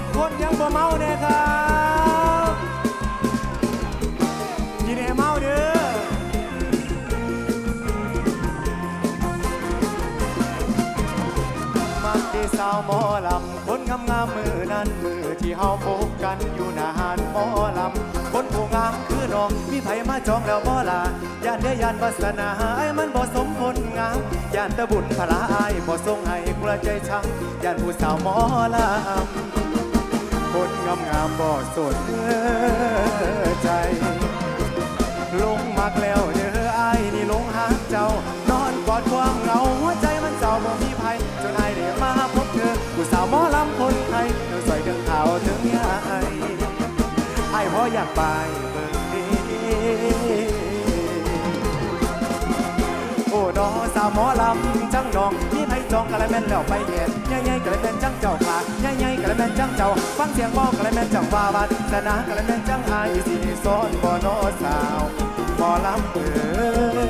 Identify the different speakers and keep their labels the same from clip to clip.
Speaker 1: งคนยังบ่เมาเนี่ยครับกินให้เมาเด้อมักที่สาวหมอลำคนงามงามมือนั้นมือที่เฮาพบกันอยู่หน้าหานหมอลำคนผู้งามคือน้องมีไผมาจองแล้วบ่ล่ะย่านเด้อยานวาสนาไอ้มันบ่สมคนงามย่านตะบุญพลาอายบ่ทรงให้กระใจช้ำย่านผู้สาวหมอลำ คนงามงามบ่สนใจ ลงมักแล้วเด้อไอ้ายนี่ลงหาเจ้า นอนกอดความเหงาหัวใจมันเจ้าบ่มีภัยจนไอ้ได้มาพบเธอผู้สาวหมอลำคนไทยเธอสวยถึงขาวถึงยายไอ้ายพออยากไปเบิ่งดีโอ้ดอสาวหมอลำจังดองมีไผจองกะละแม่นแล้วไปแย่ใหญ่ๆกะละแม่น เจ้า ฟังเสียงบอกกะละแม่นจังว่าบัดสนากะละแม่นจังอายสิสอนบ่นอสาวหมอลำเออ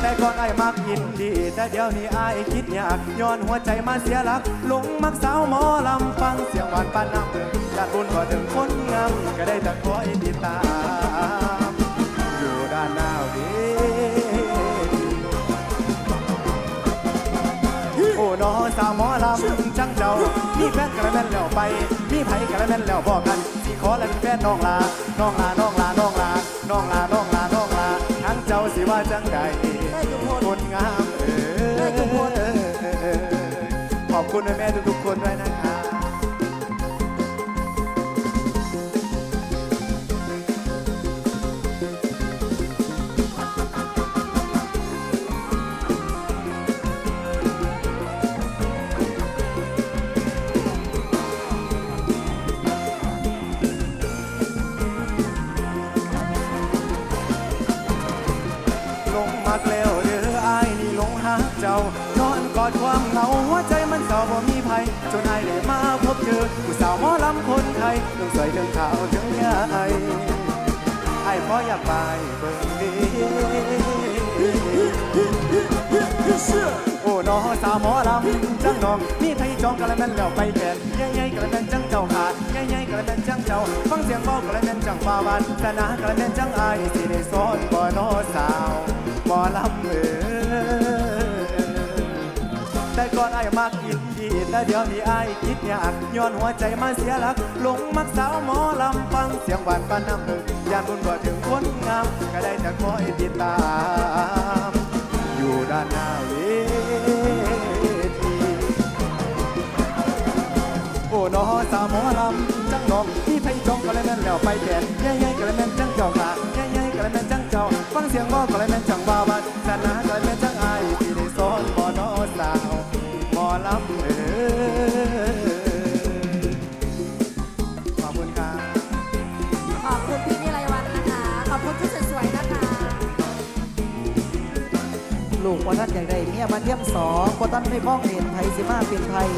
Speaker 1: แต่ก่อนไอ้มักยินดี แต่เดี๋ยวนี้ไอ้คิดอยากย้อนหัวใจมาเสียหลักหลงมักสาวหมอลำฟังเสียงหวานปานน้ำเบิ่งจัดบุญกว่าถึงคน ม่นแล้วไป มีไผกันแล้วแม่นแล้วบอกกันสิขอแล้วเป็นแฟนน้องลา น้องลา น้องลา น้องลา น้องลา น้องลา น้องลา ทั้งเจ้าสิว่าจังใด
Speaker 2: ได้ทุกคน
Speaker 1: คนงามเอ
Speaker 2: ได้ทุกคน
Speaker 1: อขอบคุณแม่ๆทุก อดความเหงาหัวใจมันเศร้าบ่มีภัยจนอายได้มาพบเธอผู้สาวหมอลำคนไทยต้องใส่เรื่องขาวเรื่องยายไอ้พ่ออยากไปเบิ่งดีโอ้น้อสาวหมอลำจังน้องมีไผจองกะละแม่นแล้วไปแกนใหญ่ๆกะละแม่นจังเจ้าขาใหญ่ๆกะละแม่นจังเจ้า ฟังเสียงเบากะละแม่นจังฟ้าบานสนากะละแม่นจังอายสิได้สอนบ่น้อสาายมักยินดีแต่เดี๋ยวนี้ไอ้ายคิดอยากย้อนหัวใจมาเสียหลักหลงมักสาวหมอลำฟังเสียงหวานปานน้ำหนึ่งยานบุญบ่ถึงคนงาม ก็ได้แต่คอยติดตาม อยู่ด้านหน้าเวทีโอ้นอสาวหมอลำจังน้องที่ไผจองก็เลยแม่นแล้วไปแก่นใหญ่ๆก็เลยแม่นจังเจ้าขาใหญ่ๆก็เลยแม่นจังเจ้า ฟังเสียงบอก
Speaker 3: ลูกว่าท่านอยากได้เมียมาเทียมสองว่าท่านไม่พ้องเห็นไทยสิมาเป็นไทย